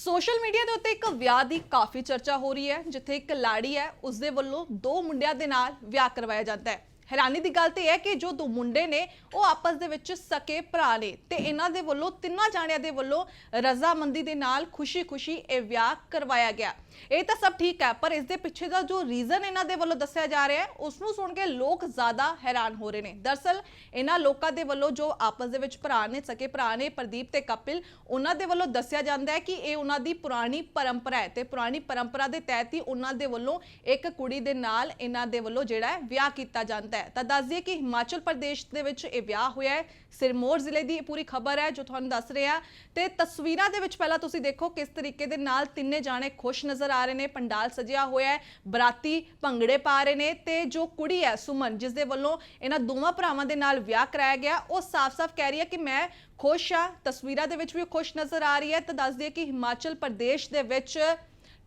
Social media ਦੇ ਉੱਤੇ ਇੱਕ ਵਿਆਹ ਦੀ ਕਾਫੀ ਚਰਚਾ ਹੋ ਰਹੀ ਹੈ, ਜਿੱਥੇ ਇੱਕ ਲਾੜੀ ਹੈ ਉਸ ਦੇ ਵੱਲੋਂ ਦੋ ਮੁੰਡਿਆਂ ਦੇ ਨਾਲ ਵਿਆਹ ਕਰਵਾਇਆ ਜਾਂਦਾ ਹੈ। ਹੈਰਾਨੀ ਦੀ ਗੱਲ ਤੇ ਇਹ ਹੈ ਕਿ ਜੋ ਦੋ ਮੁੰਡੇ ਨੇ, ਉਹ ਆਪਸ ਦੇ ਵਿੱਚ ਸਕੇ ਭਰਾ ਨੇ ਤੇ ਇਹਨਾਂ ਦੇ ਵੱਲੋਂ, ਤਿੰਨਾਂ ਜਾਣਿਆਂ ਦੇ ਵੱਲੋਂ ਰਜ਼ਾਮੰਦੀ ਦੇ ਨਾਲ ਖੁਸ਼ੀ-ਖੁਸ਼ੀ ਇਹ ਵਿਆਹ ਕਰਵਾਇਆ ਗਿਆ। ਇਹ ਤਾਂ ਸਭ ਠੀਕ ਹੈ, ਪਰ ਇਸ ਦੇ ਪਿੱਛੇ ਦਾ ਜੋ ਰੀਜ਼ਨ ਇਹਨਾਂ ਦੇ ਵੱਲੋਂ ਦੱਸਿਆ ਜਾ ਰਿਹਾ ਹੈ ਉਸ ਨੂੰ ਸੁਣ ਕੇ ਲੋਕ ਜ਼ਿਆਦਾ ਹੈਰਾਨ ਹੋ ਰਹੇ ਨੇ। ਦਰਸਲ, ਇਹਨਾਂ ਲੋਕਾਂ ਦੇ ਵੱਲੋਂ ਜੋ ਆਪਸ ਦੇ ਵਿੱਚ ਭਰਾ ਨੇ, ਸਕੇ ਭਰਾ ਨੇ, ਪ੍ਰਦੀਪ ਤੇ ਕਪਿਲ, ਉਹਨਾਂ ਦੇ ਵੱਲੋਂ ਦੱਸਿਆ ਜਾਂਦਾ ਹੈ ਕਿ ਇਹ ਉਹਨਾਂ ਦੀ ਪੁਰਾਣੀ ਪਰੰਪਰਾ ਹੈ ਤੇ ਪੁਰਾਣੀ ਪਰੰਪਰਾ ਦੇ ਤਹਿਤ ਹੀ ਉਹਨਾਂ ਦੇ ਵੱਲੋਂ ਇੱਕ ਕੁੜੀ ਦੇ ਨਾਲ ਇਹਨਾਂ ਦੇ ਵੱਲੋਂ ਜਿਹੜਾ ਹੈ ਵਿਆਹ ਕੀਤਾ ਜਾਂਦਾ ਹੈ। ਤਾਂ ਦੱਸ ਦਈਏ ਕਿ ਹਿਮਾਚਲ ਪ੍ਰਦੇਸ਼ ਦੇ ਵਿੱਚ ਇਹ ਵਿਆਹ ਹੋਇਆ ਹੈ। ਸਿਰਮੌਰ ਜ਼ਿਲ੍ਹੇ ਦੀ ਇਹ ਪੂਰੀ ਖਬਰ ਹੈ ਜੋ ਤੁਹਾਨੂੰ ਦੱਸ ਰਿਹਾ। ਆ ਤੇ ਤਸਵੀਰਾਂ ਦੇ ਵਿੱਚ ਪਹਿਲਾਂ ਤੁਸੀਂ ਦੇਖੋ ਕਿਸ ਤਰੀਕੇ ਦੇ ਨਾਲ ਤਿੰਨੇ ਜਾਣੇ ਖੁਸ਼ ਨਜ਼ਰ ਆ ਰਹੇ ਨੇ। ਪੰਡਾਲ ਸਜਿਆ ਹੋਇਆ ਹੈ, ਬਰਾਤੀ ਭੰਗੜੇ ਪਾ ਰਹੇ ਨੇ ਤੇ ਜੋ ਕੁੜੀ ਹੈ ਸੁਮਨ, ਜਿਸ ਦੇ ਵੱਲੋਂ ਇਹਨਾਂ ਦੋਵਾਂ ਭਰਾਵਾਂ ਦੇ ਨਾਲ ਵਿਆਹ ਕਰਾਇਆ ਗਿਆ। ਉਹ ਸਾਫ਼-ਸਾਫ਼ ਕਹਿ ਰਹੀ ਹੈ ਕਿ ਮੈਂ ਖੁਸ਼ ਆ ਤਸਵੀਰਾਂ ਦੇ ਵਿੱਚ ਵੀ ਉਹ ਖੁਸ਼ ਨਜ਼ਰ ਆ ਰਹੀ ਹੈ। ਤਾਂ ਦੱਸ ਦਈਏ ਕਿ ਹਿਮਾਚਲ ਪ੍ਰਦੇਸ਼ ਦੇ ਵਿੱਚ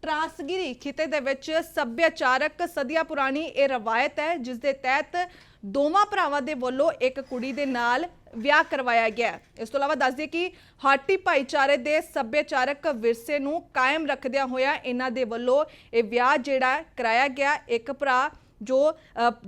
ਟਰਾਂਸਗਿਰੀ ਖਿੱਤੇ ਦੇ ਵਿੱਚ ਸੱਭਿਆਚਾਰਕ ਸਦੀਆਂ ਪੁਰਾਣੀ ਇਹ ਰਵਾਇਤ ਹੈ, ਜਿਸ ਦੇ ਤਹਿਤ ਦੋਵਾਂ ਭਰਾਵਾਂ ਦੇ ਵੱਲੋਂ ਇੱਕ ਕੁੜੀ ਦੇ ਨਾਲ ਵਿਆਹ ਕਰਵਾਇਆ ਗਿਆ ਇਸ ਤੋਂ ਇਲਾਵਾ ਦੱਸ ਦਈਏ ਕਿ ਹਾਟੀ ਭਾਈਚਾਰੇ ਦੇ ਸੱਭਿਆਚਾਰਕ ਵਿਰਸੇ ਨੂੰ ਕਾਇਮ ਰੱਖਦਿਆਂ ਹੋਇਆ ਇਹਨਾਂ ਦੇ ਵੱਲੋਂ ਇਹ ਵਿਆਹ ਜਿਹੜਾ ਕਰਾਇਆ ਗਿਆ। ਇੱਕ ਭਰਾ ਜੋ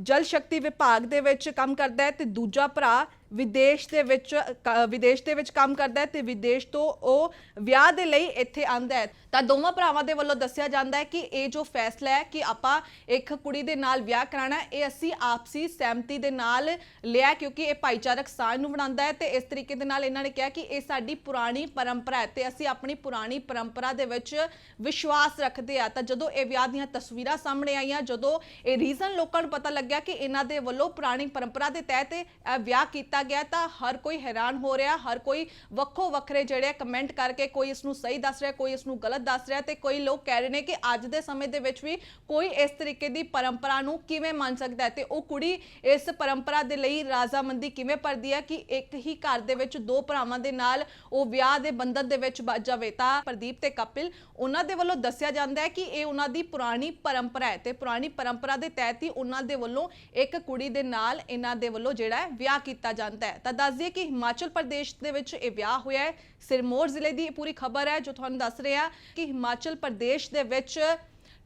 ਜਲ ਸ਼ਕਤੀ ਵਿਭਾਗ ਦੇ ਵਿੱਚ ਕੰਮ ਕਰਦਾ ਹੈ ਤੇ ਦੂਜਾ ਭਰਾ ਵਿਦੇਸ਼ ਦੇ ਵਿੱਚ, ਕ- ਵਿਦੇਸ਼ ਦੇ ਵਿੱਚ ਕੰਮ ਕਰਦਾ ਹੈ ਤੇ ਵਿਦੇਸ਼ ਤੋਂ ਉਹ ਵਿਆਹ ਦੇ ਲਈ ਇੱਥੇ ਆਂਦਾ ਹੈ। ਤਾਂ ਦੋਵਾਂ ਭਰਾਵਾਂ ਦੇ ਵੱਲੋਂ ਦੱਸਿਆ ਜਾਂਦਾ ਹੈ ਕਿ ਇਹ ਜੋ ਫੈਸਲਾ ਹੈ ਕਿ ਆਪਾਂ ਇੱਕ ਕੁੜੀ ਦੇ ਨਾਲ ਵਿਆਹ ਕਰਾਣਾ ਇਹ ਅਸੀਂ ਆਪਸੀ ਸਹਿਮਤੀ ਦੇ ਨਾਲ ਲਿਆ ਕਿਉਂਕਿ ਇਹ ਭਾਈਚਾਰਕ ਸਾਂਝ ਨੂੰ ਬਣਾਉਂਦਾ ਹੈ ਤੇ ਇਸ ਤਰੀਕੇ ਦੇ ਨਾਲ ਇਹਨਾਂ ਨੇ ਕਿਹਾ ਕਿ ਇਹ ਸਾਡੀ ਪੁਰਾਣੀ ਪਰੰਪਰਾ ਹੈ ਤੇ ਅਸੀਂ ਆਪਣੀ ਪੁਰਾਣੀ ਪਰੰਪਰਾ ਦੇ ਵਿੱਚ ਵਿਸ਼ਵਾਸ ਰੱਖਦੇ ਆ ਤਾਂ ਜਦੋਂ ਇਹ ਵਿਆਹ ਦੀਆਂ ਤਸਵੀਰਾਂ ਸਾਹਮਣੇ ਆਈਆਂ, ਜਦੋਂ ਇਹ ਰੀਜ਼ਨ ਲੋਕਾਂ ਨੂੰ ਪਤਾ ਲੱਗਿਆ ਕਿ ਇਹਨਾਂ ਦੇ ਵੱਲੋਂ ਪੁਰਾਣੀ ਪਰੰਪਰਾ ਦੇ ਤਹਿਤ ਇਹ ਵਿਆਹ ਕੀਤਾ ਕੀਤਾ ਗਿਆ ਤਾਂ ਹਰ ਕੋਈ ਹੈਰਾਨ ਹੋ ਰਿਹਾ, ਹਰ ਕੋਈ ਵੱਖੋ ਵੱਖਰੇ ਜਿਹੜੇ ਕਮੈਂਟ ਕਰਕੇ ਕੋਈ ਇਸ ਨੂੰ ਸਹੀ ਦੱਸ ਰਿਹਾ, ਕੋਈ ਇਸ ਨੂੰ ਗਲਤ ਦੱਸ ਰਿਹਾ ਤੇ ਕੋਈ ਲੋਕ ਕਹਿ ਰਹੇ ਨੇ ਕਿ ਅੱਜ ਦੇ ਸਮੇਂ ਦੇ ਵਿੱਚ ਵੀ ਕੋਈ ਇਸ ਤਰੀਕੇ ਦੀ ਪਰੰਪਰਾ ਨੂੰ ਕਿਵੇਂ ਮੰਨ ਸਕਦਾ ਹੈ ਤੇ ਉਹ ਕੁੜੀ ਇਸ ਪਰੰਪਰਾ ਦੇ ਲਈ ਰਾਜ਼ਾਮੰਦੀ ਕਿਵੇਂ ਭਰਦੀ ਹੈ ਕਿ ਇੱਕ ਹੀ ਘਰ ਦੇ ਵਿੱਚ ਦੋ ਭਰਾਵਾਂ ਦੇ ਨਾਲ ਉਹ ਵਿਆਹ ਦੇ ਬੰਧਨ ਦੇ ਵਿੱਚ ਬੱਝ ਜਾਵੇ? ਤਾਂ ਪ੍ਰਦੀਪ ਤੇ ਕਪਿਲ, ਉਹਨਾਂ ਦੇ ਵੱਲੋਂ ਦੱਸਿਆ ਜਾਂਦਾ ਹੈ ਕਿ ਇਹ ਉਹਨਾਂ ਦੀ ਪੁਰਾਣੀ ਪਰੰਪਰਾ ਹੈ ਤੇ ਪੁਰਾਣੀ ਪਰੰਪਰਾ ਦੇ ਤਹਿਤ ਹੀ ਉਹਨਾਂ ਦੇ ਵੱਲੋਂ ਇੱਕ ਕੁੜੀ ਦੇ ਨਾਲ ਇਹਨਾਂ ਦੇ ਵੱਲੋਂ ਜਿਹੜਾ ਹੈ ਵਿਆਹ ਕੀਤਾ ਜਾਂਦਾ ਹੈ। ਤਾਂ ਦੱਸ ਦਈਏ ਕਿ ਹਿਮਾਚਲ ਪ੍ਰਦੇਸ਼ ਦੇ ਵਿੱਚ ਇਹ ਵਿਆਹ ਹੋਇਆ ਹੈ। ਸਿਰਮੌਰ ਜ਼ਿਲ੍ਹੇ ਦੀ ਇਹ ਪੂਰੀ ਖਬਰ ਹੈ, ਜੋ ਤੁਹਾਨੂੰ ਦੱਸ ਰਹੇ ਕਿ ਹਿਮਾਚਲ ਪ੍ਰਦੇਸ਼ ਦੇ ਵਿੱਚ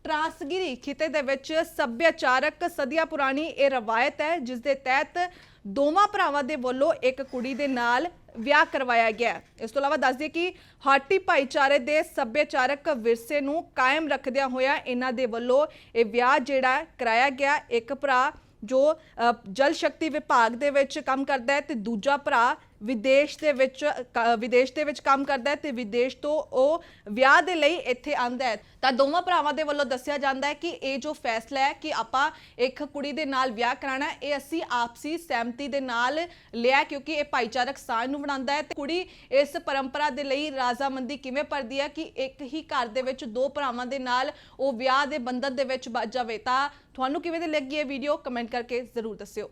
ਟਰਾਂਸਗਿਰੀ ਖਿੱਤੇ ਦੇ ਵਿੱਚ ਸੱਭਿਆਚਾਰਕ ਸਦੀਆਂ ਪੁਰਾਣੀ ਇਹ ਰਵਾਇਤ ਹੈ, ਜਿਸ ਦੇ ਤਹਿਤ ਦੋਵਾਂ ਭਰਾਵਾਂ ਦੇ ਵੱਲੋਂ ਇੱਕ ਕੁੜੀ ਦੇ ਨਾਲ ਵਿਆਹ ਕਰਵਾਇਆ ਗਿਆ ਇਸ ਤੋਂ ਇਲਾਵਾ ਦੱਸ ਦਈਏ ਕਿ ਹਾਟੀ ਭਾਈਚਾਰੇ ਦੇ ਸੱਭਿਆਚਾਰਕ ਵਿਰਸੇ ਨੂੰ ਕਾਇਮ ਰੱਖਦਿਆਂ ਹੋਇਆ ਇਹਨਾਂ ਦੇ ਵੱਲੋਂ ਇਹ ਵਿਆਹ ਜਿਹੜਾ ਕਰਾਇਆ ਗਿਆ। ਇੱਕ ਭਰਾ ਜੋ ਜਲ ਸ਼ਕਤੀ ਵਿਭਾਗ ਦੇ ਵਿੱਚ ਕੰਮ ਕਰਦਾ ਹੈ ਤੇ ਦੂਜਾ ਭਰਾ ਵਿਦੇਸ਼ ਦੇ ਵਿੱਚ ਵਿਦੇਸ਼ ਦੇ ਵਿੱਚ ਕੰਮ ਕਰਦਾ ਹੈ ਤੇ ਵਿਦੇਸ਼ ਤੋਂ ਉਹ ਵਿਆਹ ਦੇ ਲਈ ਇੱਥੇ ਆਂਦਾ ਹੈ। ਤਾਂ ਦੋਵਾਂ ਭਰਾਵਾਂ ਦੇ ਵੱਲੋਂ ਦੱਸਿਆ ਜਾਂਦਾ ਹੈ ਕਿ ਇਹ ਜੋ ਫੈਸਲਾ ਹੈ ਕਿ ਆਪਾਂ ਇੱਕ ਕੁੜੀ ਦੇ ਨਾਲ ਵਿਆਹ ਕਰਾਣਾ ਇਹ ਅਸੀਂ ਆਪਸੀ ਸਹਿਮਤੀ ਦੇ ਨਾਲ ਲਿਆ ਕਿਉਂਕਿ ਇਹ ਭਾਈਚਾਰਕ ਸਾਂਝ ਨੂੰ ਬਣਾਉਂਦਾ ਹੈ ਤੇ ਕੁੜੀ ਇਸ ਪਰੰਪਰਾ ਦੇ ਲਈ ਰਾਜ਼ਾਮੰਦੀ ਕਿਵੇਂ ਭਰਦੀ ਹੈ ਕਿ ਇੱਕ ਹੀ ਘਰ ਦੇ ਵਿੱਚ ਦੋ ਭਰਾਵਾਂ ਦੇ ਨਾਲ ਉਹ ਵਿਆਹ ਦੇ ਬੰਧਨ ਦੇ ਵਿੱਚ ਬੱਝ ਜਾਵੇ। ਤਾਂ ਤੁਹਾਨੂੰ ਕਿਵੇਂ ਦੀ ਲੱਗੀ ਇਹ ਵੀਡੀਓ ਕਮੈਂਟ ਕਰਕੇ ਜ਼ਰੂਰ ਦੱਸਿਓ।